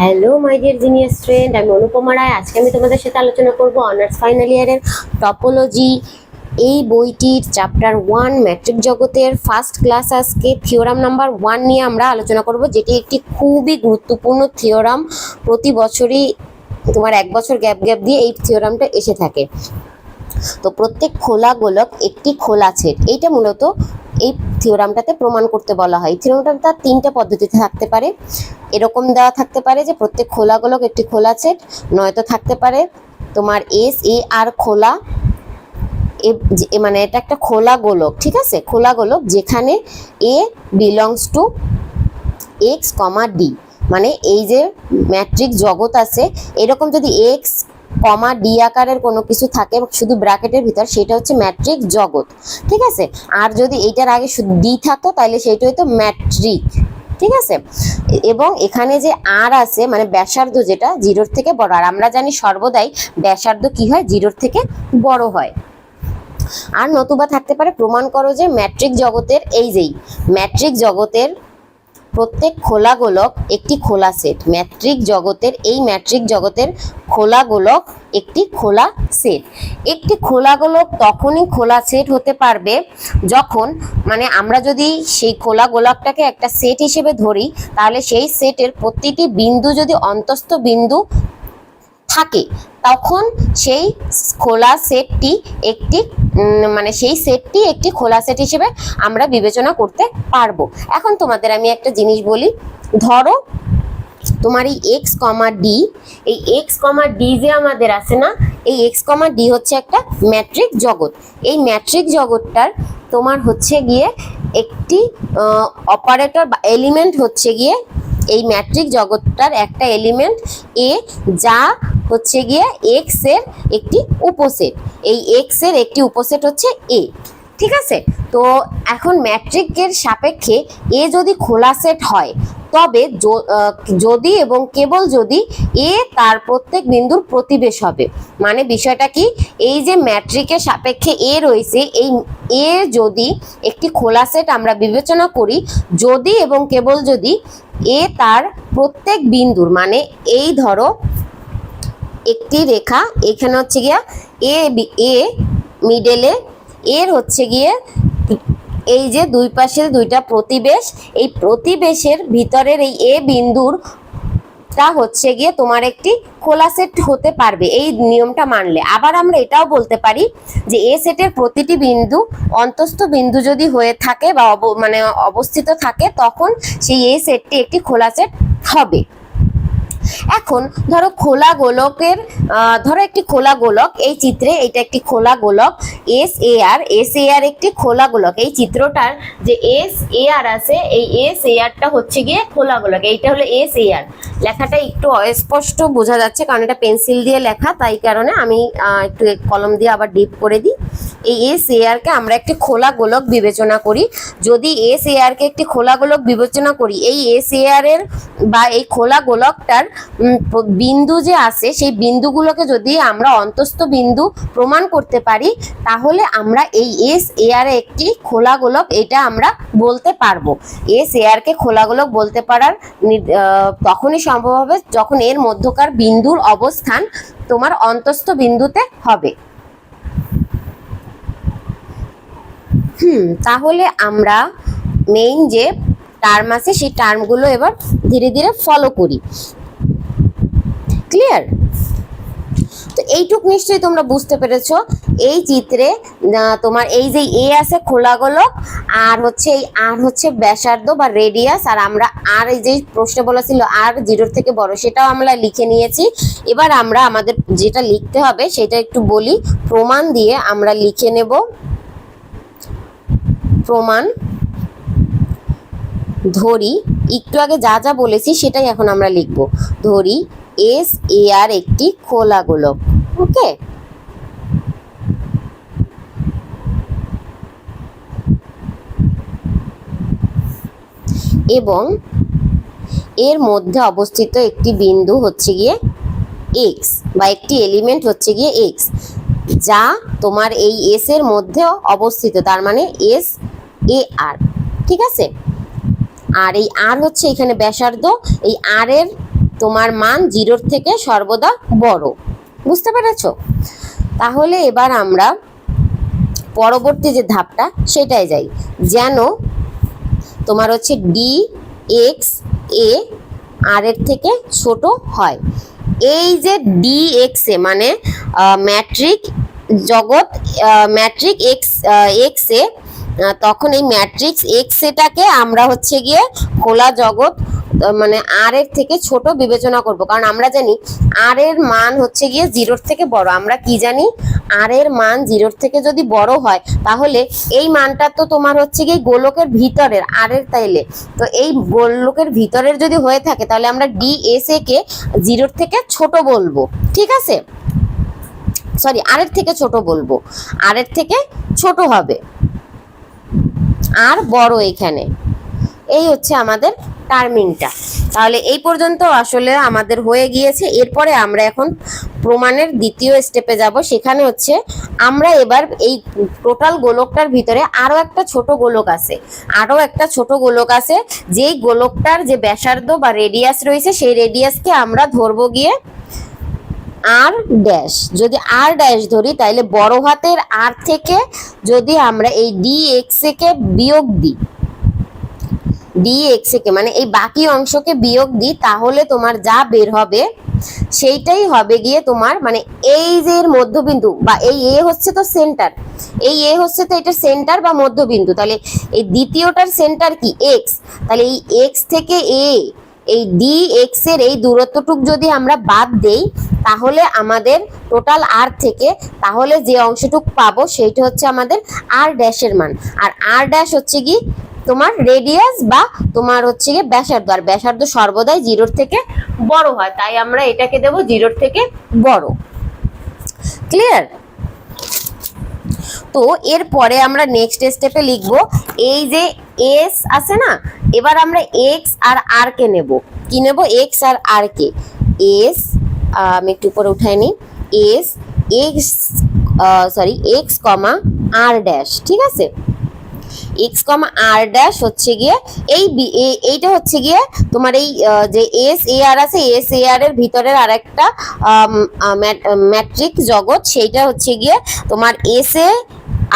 Hello my dear genius friend আমি অনুপমা রায়। আজকে আমি তোমাদের সাথে আলোচনা করব অনার্স ফাইনাল ইয়ারের টপোলজি এই বইটির চ্যাপ্টার ওয়ান ম্যাট্রিক জগতের ফার্স্ট ক্লাস আজকে। থিওরাম নাম্বার ওয়ান নিয়ে আমরা আলোচনা করব, যেটি একটি খুবই গুরুত্বপূর্ণ থিওরাম প্রতি বছরই তোমার এক বছর গ্যাপ গ্যাপ দিয়ে এই থিওরামটা এসে থাকে। তো প্রত্যেক খোলা গোলক একটি খোলা সেট এইটা মূলত এই থিওরামটাতে প্রমাণ করতে বলা হয়। থিওরামটা তিনটে পদ্ধতিতে থাকতে পারে। এরকম দেওয়া থাকতে পারে যে প্রত্যেক খোলা গোলক একটি খোলা সেট নয়তো থাকতে পারে তোমার এস, এ, আর খোলা। এ- মানে এটা একটা খোলা গোলক, ঠিক আছে? খোলা গোলক যেখানে A belongs to X comma D মানে এই যে ম্যাট্রিক জগৎ আছে, এরকম যদি এক্স কমা, ডি আকারের কোনো কিছু থাকে, শুধু ব্র্যাকেটের ভিতর, সেটা হচ্ছে ম্যাট্রিক জগৎ। ঠিক আছে? আর যদি এইটার আগে শুধু ডি থাকতো, তাহলে সেটা হতো ম্যাট্রিক। ঠিক আছে? এবং এখানে যে আর আছে মানে ব্যাসার্ধ যেটা, জিরোর থেকে বড়। আর আমরা জানি সর্বদাই ব্যাসার্ধ কি হয়? জিরোর থেকে বড় হয়। আর নতুবা থাকতে পারে, প্রমাণ করো যে ম্যাট্রিক জগতের এই যেই, ম্যাট্রিক জগতের প্রত্যেক খোলা গোলক একটি খোলা সেট ম্যাট্রিক জগতের, এই ম্যাট্রিক জগতের খোলা গোলক একটি খোলা সেট একটি খোলা গোলক তখনই খোলা সেট হতে পারবে যখন মানে আমরা যদি সেই খোলা গোলকটাকে একটা সেট হিসেবে ধরি, তাহলে সেই সেটের প্রতিটি বিন্দু যদি অন্তস্থ বিন্দু থাকে, তখন সেই খোলা সেটটি একটি মানে সেই সেটটি একটি খোলা সেট হিসেবে আমরা বিবেচনা করতে পারব। এখন তোমাদের আমি একটা জিনিস বলি। ধরো, তোমার এই এক্স কমা ডি এই এক্স কমা ডি যে আমাদের আছে না, এই এক্স কমা ডি হচ্ছে একটা ম্যাট্রিক জগৎ। এই ম্যাট্রিক জগৎটার তোমার হচ্ছে গিয়ে একটি অপারেটর বা এলিমেন্ট হচ্ছে গিয়ে এই ম্যাট্রিক জগৎটার একটা এলিমেন্ট এ যা হচ্ছে গিয়ে এক্সের একটি উপসেট। এই এক্সের একটি উপসেট হচ্ছে এ ঠিক আছে? তো এখন ম্যাট্রিকের সাপেক্ষে এ যদি খোলা সেট হয়, তবে যদি এবং কেবল যদি এ তার প্রত্যেক বিন্দুর প্রতিবেশ হবে। মানে বিষয়টা কি? এই যে ম্যাট্রিকের সাপেক্ষে এ রয়েছে, এই এ যদি একটি খোলা সেট আমরা বিবেচনা করি, যদি এবং কেবল যদি এ তার প্রত্যেক বিন্দুর মানে এই ধরো একটি রেখা, এখানে হচ্ছে গিয়া এ এ মিডেলে এর হচ্ছে গিয়ে এই যে দুই পাশের দুইটা প্রতিবেশ, এই প্রতিবেশের ভিতরের এই এ বিন্দুর তা হচ্ছে গিয়ে তোমার একটি খোলা সেট হতে পারবে, এই নিয়মটা মানলে। আবার আমরা এটাও বলতে পারি যে এ সেটের প্রতিটি বিন্দু অন্তস্থ বিন্দু যদি হয়ে থাকে বা মানে অবস্থিত থাকে, তখন সেই এ সেটটি একটি খোলা সেট হবে। এখন ধরো খোলা গোলকের ধরো একটি খোলা গোলক, এই চিত্রে এটা একটি খোলা গোলক S A R S A আর একটি খোলা গোলক। এই চিত্রটার যে এস এ আর আছে, এই এস এ আরটা হচ্ছে গিয়ে খোলা গোলক, এইটা হলো এস এ আর লেখাটা একটু অস্পষ্ট বোঝা যাচ্ছে, কারণ এটা পেন্সিল দিয়ে লেখা, তাই কারণে আমি একটু কলম দিয়ে আবার ডিপ করে দিই। এই এস এ আর কে আমরা একটি খোলা গোলক বিবেচনা করি। যদি এস এ আর কে একটি খোলা গোলক বিবেচনা করি, এই এস এ আর এর বা এই খোলা গোলকটার বিন্দু যে আছে, সেই বিন্দুগুলোকে যদি আমরা অন্তস্থ বিন্দু প্রমাণ করতে পারি, তাহলে আমরা এই এস এ আর একটি খোলা গোলক, এটা আমরা বলতে পারব। এস এ আর কে খোলা গোলক বলতে পারার তখনই সম্ভব হবে যখন এর মধ্যকার বিন্দুর অবস্থান তোমার অন্তস্থ বিন্দুতে হবে। হুম, তাহলে আমরা মেইন যে টার্ম আছে, সেই টার্মগুলো এবার ধীরে ধীরে ফলো করি। ক্লিয়ার তো এইটুক নিশ্চয়ই তোমরা বুঝতে পেরেছ। এই চিত্রে তোমার এই যে এ আছে খোলা গোলক আর হচ্ছে এই আর হচ্ছে ব্যাসার্ধ বা রেডিয়াস, আর আমরা আর এই যে প্রশ্নে বলা ছিল আর জিরোর থেকে বড়, সেটাও আমরা লিখে নিয়েছি। এবার আমরা আমাদের যেটা লিখতে হবে, সেটা একটু বলি। প্রমাণ দিয়ে আমরা লিখে নেব। প্রমাণ ধরি। একটু আগে যা যা বলেছি, সেটাই এখন আমরা লিখব। ধরি এস এ আর একটি খোলা গোলক ওকে? এবং এর মধ্যে অবস্থিত একটি বিন্দু হচ্ছে গিয়ে এক্স বা একটি এলিমেন্ট হচ্ছে গিয়ে এক্স যা তোমার এই এস এর মধ্যে অবস্থিত, তার মানে এস এ আর ঠিক আছে? আর এই আর হচ্ছে এখানে ব্যাসার্ধ, এই আর এর তোমার মান জিরোর থেকে সর্বদা বড়। বুঝতে পেরেছ? তাহলে এবার আমরা পরবর্তী যে ধাপটা সেটাই যাই। যেন তোমার হচ্ছে ডি এক্স এ আর এর থেকে ছোট হয়। এই যে ডি এক্স এ মানে ম্যাট্রিক জগৎ ম্যাট্রিক এক্স এক্স এ তখন এই ম্যাট্রিক্স এক্স এটাকে আমরা হচ্ছে গিয়ে খোলা জগৎ মানে আর এর থেকে ছোট বিবেচনা করব। কারণ আমরা জানি আর এর মান হচ্ছে গিয়ে জিরোর থেকে বড়। আমরা কি জানি? আর এর মান জিরোর থেকে যদি বড় হয়, তাহলে এই মানটা তো তোমার হচ্ছে গিয়ে গোলকের ভিতরের আর এর তাইলে। তো এই গোলকের ভিতরের যদি হয়ে থাকে, তাহলে আমরা ডি এস কে জিরোর থেকে ছোট বলব। ঠিক আছে? সরি আর এর থেকে ছোট বলব। আর এর থেকে ছোট হবে। আর বড় এখানে। এই হচ্ছে আমাদের টার্মিংটা তাহলে এই পর্যন্ত আসলে আমাদের হয়ে গিয়েছে। এরপরে আমরা এখন প্রমাণের দ্বিতীয় স্টেপে যাব। সেখানে হচ্ছে আমরা এবার এই টোটাল গোলকটার ভিতরে আরও একটা ছোট গোলক আছে। আরও একটা ছোট গোলক আছে। যেই গোলকটার যে ব্যাসার্ধ বা রেডিয়াস রয়েছে, সেই রেডিয়াসকে আমরা ধরবো গিয়ে আর ড্যাশ যদি আর ড্যাশ ধরি তাহলে বড় হাতের আর থেকে যদি আমরা এই ডি এক্স কে বিয়োগ দিই ডি এক্স কে মানে এই বাকি অংশকে বিয়োগ দিই, তাহলে তোমার যা বের হবে, সেইটাই হবে গিয়ে তোমার মানে এই যে এর মধ্যবিন্দু, বা এই এ হচ্ছে তো সেন্টার এই এ হচ্ছে তো এটা সেন্টার বা মধ্যবিন্দু, তাহলে এই দ্বিতীয়টার সেন্টার কি? এক্স তাহলে এই এক্স থেকে এ এই ডি এক্সের এই দূরত্বটুক যদি আমরা বাদ দেই, তাহলে আমাদের টোটাল আর থেকে, তাহলে যে অংশটুক পাবো, সেইটা হচ্ছে আমাদের আর ড্যাশের মান, আর আর ড্যাশ হচ্ছে কি? তোমার রেডিয়াস বা তোমার হচ্ছে গিয়ে ব্যাসার্ধ, আর ব্যাসার্ধ সর্বদাই জিরোর থেকে বড় হয়, তাই আমরা এটাকে দেব জিরোর থেকে বড়। ক্লিয়ার তো এরপরে আমরা নেক্সট স্টেপে লিখব, এই যে এস আছে না, এবার আমরা এক্স আর আর কে নেব। কি নেব? এক্স আর আর কে। এস আমি একটু উপরে উঠাই নিই। S X sorry X comma R dash ঠিক আছে? এক্স কমা আর ড্যাশ হচ্ছে গিয়ে এই এইটা হচ্ছে গিয়ে তোমার এই যে এস এ আর আছে এস এ আর এর ভিতরের আরেকটা ম্যাট্রিক জগৎ, সেইটা হচ্ছে গিয়ে তোমার এস এ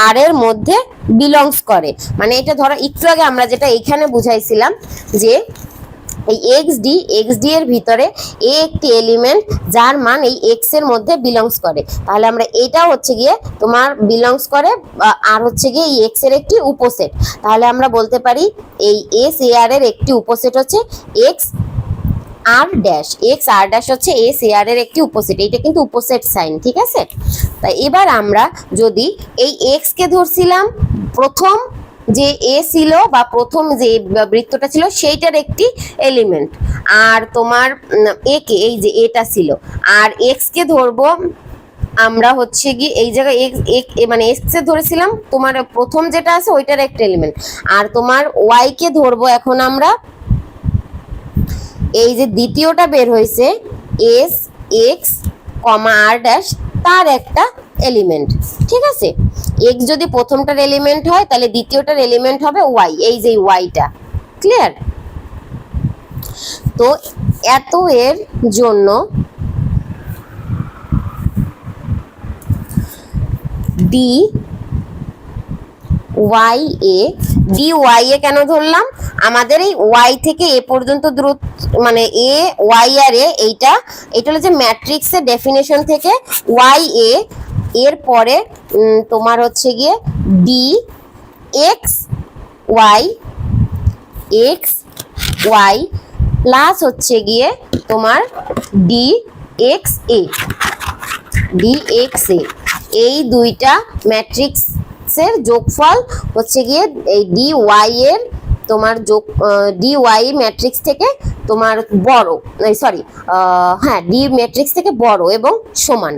আর এর মধ্যে বিলংস করে। মানে এটা ধরো, একটু আগে আমরা যেটা এখানে বুঝাইছিলাম যে এই এক্স ডি এক্স ডি এর ভিতরে এ একটি এলিমেন্ট যার মান এই এক্সের মধ্যে বিলংস করে। তাহলে আমরা এটা হচ্ছে গিয়ে তোমার বিলংস করে আর হচ্ছে গিয়ে এই এক্সের একটি উপসেট। তাহলে আমরা বলতে পারি এই এস এ আর এর একটি উপসেট হচ্ছে X R dash X R dash হচ্ছে এস আর এর একটি উপসেট। এইটা কিন্তু উপসেট সাইন ঠিক আছে? তাই এবার আমরা যদি এই এক্স কে ধরছিলাম, প্রথম যে এ ছিল বা প্রথম যে বৃত্তটা ছিল, সেইটার একটি এলিমেন্ট আর তোমার এ কে, এই যে এটা ছিল, আর এক্স কে ধরবো আমরা হচ্ছে কি এই জায়গায় এক্স মানে এক্স ধরেছিলাম, তোমার প্রথম যেটা আছে ওইটার একটা এলিমেন্ট আর তোমার ওয়াই কে ধরবো এখন আমরা, এই যে দ্বিতীয়টা বের হয়েছে S X comma R dash তার একটা এলিমেন্ট ঠিক আছে? এক্স যদি প্রথমটার এলিমেন্ট হয়, তাহলে দ্বিতীয়টার এলিমেন্ট হবে ওয়াই এই যে ওয়াইটা ক্লিয়ার তো এত এর জন্য D Y A D Y A কেন ধরলাম? আমাদের এই ওয়াই থেকে এ পর্যন্ত দূরত্ব মানে এ ওয়াই আর এ এইটা, এটা হলো যে ম্যাট্রিক্সের ডেফিনেশন থেকে ওয়াই এ এর পরে উম, তোমার হচ্ছে গিয়ে D X Y X Y plus হচ্ছে গিয়ে তোমার D X A D X A এই দুইটা ম্যাট্রিক্সের যোগফল হচ্ছে গিয়ে এই ডি ওয়াই এর তোমার যোগ ডি ওয়াই ম্যাট্রিক্স থেকে তোমার বড় সরি হ্যাঁ ডি ম্যাট্রিক্স থেকে বড় এবং সমান।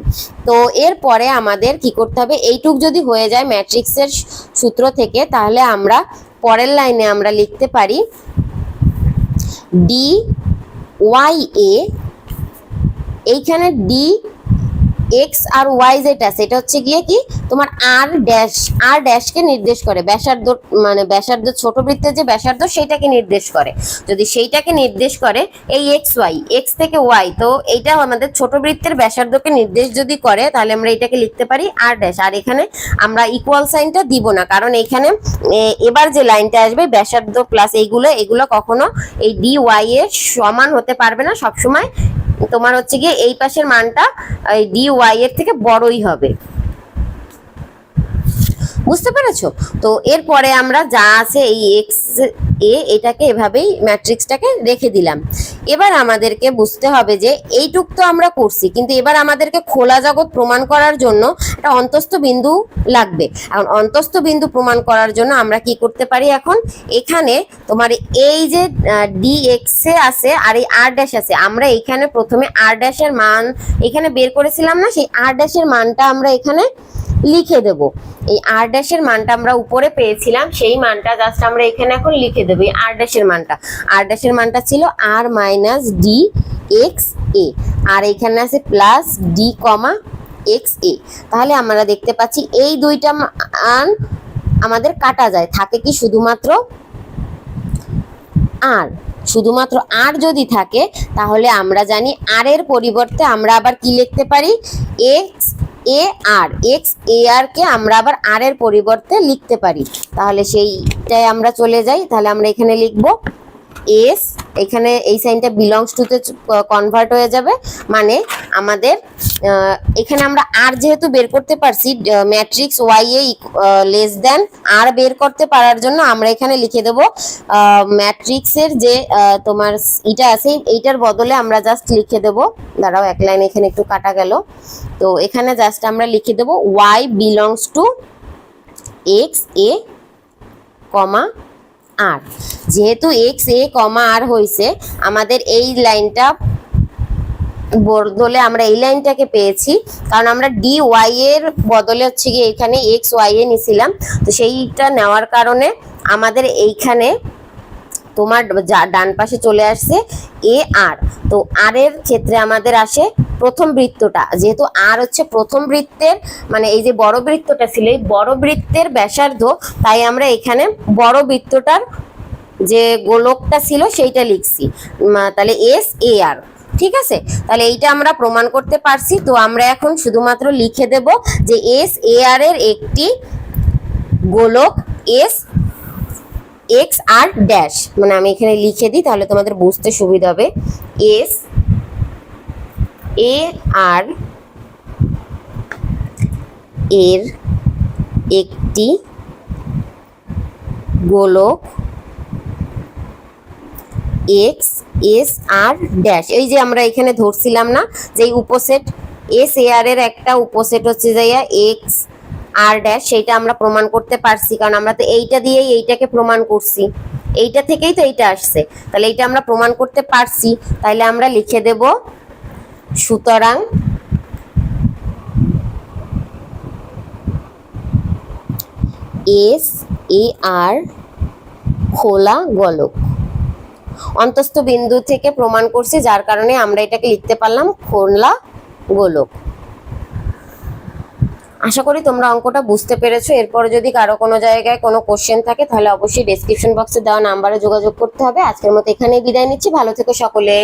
তো এরপরে আমাদের কি করতে হবে? এইটুক যদি হয়ে যায় ম্যাট্রিক্সের সূত্র থেকে, তাহলে আমরা পরের লাইনে আমরা লিখতে পারি ডি ওয়াই এ এইখানে ডি এক্স আর ওয়াই যেটা সেটা হচ্ছে গিয়ে কি? তোমার আর ড্যাশ আর ড্যাশকে নির্দেশ করে। ব্যাসার্ধ মানে ব্যাসার্ধ, ছোট বৃত্তের যে ব্যাসার্ধ, সেটাকে নির্দেশ করে। যদি সেইটাকে নির্দেশ করে, এই এক্স ওয়াই এক্স থেকে ওয়াই তো এইটা আমাদের ছোট বৃত্তের ব্যাসার্ধকে নির্দেশ যদি করে, তাহলে আমরা এটাকে লিখতে পারি আর ড্যাশ আর এখানে আমরা ইকুয়াল সাইনটা দিব না, কারণ এখানে এবার যে লাইনটা আসবে, ব্যাসার্ধ প্লাস এইগুলো, এগুলো কখনো এই ডি ওয়াই এর সমান হতে পারবে না সবসময়। তোমার হচ্ছে গিয়ে এই পাশের মানটা, এই ডি ওয়াই এর থেকে বড়ই হবে। বুঝতে পেরেছ? তো এরপরে আমরা যা আছে এই এক্স এ এটাকে এভাবেই ম্যাট্রিক্সটাকে রেখে দিলাম। এবার আমাদেরকে বুঝতে হবে যে এইটুক তো আমরা করছি, কিন্তু এবার আমাদেরকে খোলা জগৎ প্রমাণ করার জন্য একটা অন্তস্থ বিন্দু লাগবে। এখন অন্তস্থ বিন্দু প্রমাণ করার জন্য আমরা কি করতে পারি এখন? এখানে তোমার এই যে ডি এক্স আছে আর এই আর ড্যাশ আছে, আমরা এখানে প্রথমে আর ড্যাশের মান এখানে বের করেছিলাম না, সেই আর ড্যাশের মানটা আমরা এখানে লিখে দেব। এই আর ড্যাশের মানটা আমরা উপরে পেয়েছিলাম, সেই মানটা জাস্ট আমরা এখানে এখন লিখে দেবো, এই আর ড্যাশের মানটা। আর ড্যাশের মানটা ছিল R minus D X A আর এখানে আছে plus D comma X A তাহলে আমরা দেখতে পাচ্ছি এই দুইটা মান আমাদের কাটা যায়, থাকে কি শুধুমাত্র আর শুধুমাত্র আর যদি থাকে, তাহলে আমরা জানি আর এর পরিবর্তে আমরা আবার কি লিখতে পারি? এক্স এ আর এক্স এ আর কে আমরা আবার আর এর পরিবর্তে লিখতে পারি। তাহলে সেইটাই আমরা চলে যাই। তাহলে আমরা এখানে লিখব এস এখানে এই সাইনটা বিলংস টু তে কনভার্ট হয়ে যাবে। মানে আমাদের এখানে আমরা আর যেহেতু বের করতে পারছি matrix Y A less than R বের করতে পারার জন্য আমরা এখানে লিখে দেবো ম্যাট্রিক্সের যে তোমার ইটা আছে, এইটার বদলে আমরা জাস্ট লিখে দেবো। দাঁড়াও, এক লাইন এখানে একটু কাটা গেল। তো এখানে জাস্ট আমরা লিখে দেবো Y belongs to X A comma R. যেহেতু এক্স এ কমা আর হয়েছে আমাদের এই লাইনটা বদলে আমরা এই লাইনটাকে পেয়েছি, কারণ আমরা ডি ওয়াই এর বদলে হচ্ছে গিয়ে এখানে এক্স ওয়াই এ নিছিলাম। তো সেইটা নেওয়ার কারণে আমাদের এইখানে তোমার ডান পাশে চলে আসছে এ আর। তো আর এর ক্ষেত্রে আমাদের আসে প্রথম বৃত্তটা। যেহেতু আর হচ্ছে প্রথম বৃত্তের মানে এই যে বড় বৃত্তটা ছিল, এই বড় বৃত্তের ব্যাসার্ধ, তাই আমরা এখানে বড় বৃত্তটার যে গোলকটা ছিল সেইটা লিখছি। তাহলে এস, এ, আর। ঠিক আছে? তাহলে এইটা আমরা প্রমাণ করতে পারছি। তো আমরা এখন শুধুমাত্র লিখে দেব যে এস, এ, আর এর একটি গোলক, এস এক্স আর ড্যাশ মানে আমি এখানে লিখে দিই, তাহলে তোমাদের বুঝতে সুবিধা হবে। এস এ আর এর একটি গোলক এক্স এস আর ড্যাশ এই যে আমরা এখানে ধরছিলাম না, যে উপসেট এস এ আর এর একটা উপসেট হচ্ছে যে এক্স আর ড্যাশ সেইটা আমরা প্রমাণ করতে পারছি, কারণ আমরা তো এইটা দিয়েই এইটাকে প্রমাণ করছি। এইটা থেকেই তো এইটা আসছে। তাহলে এইটা আমরা প্রমাণ করতে পারছি। তাহলে আমরা লিখে দেব, সুতরাং এস এ আর খোলা গলক। অন্তস্থ বিন্দু থেকে প্রমাণ করছি, যার কারণে আমরা এটাকে লিখতে পারলাম খোলা গোলক। আশা করি তোমরা অঙ্কটা বুঝতে পেরেছ। এরপরে যদি কারও কোনো জায়গায় কোনো কোশ্চেন থাকে, তাহলে অবশ্যই ডেসক্রিপশন বক্সে দেওয়া নাম্বারে যোগাযোগ করতে হবে। আজকের মতো এখানেই বিদায় নিচ্ছি। ভালো থেকো সকলে।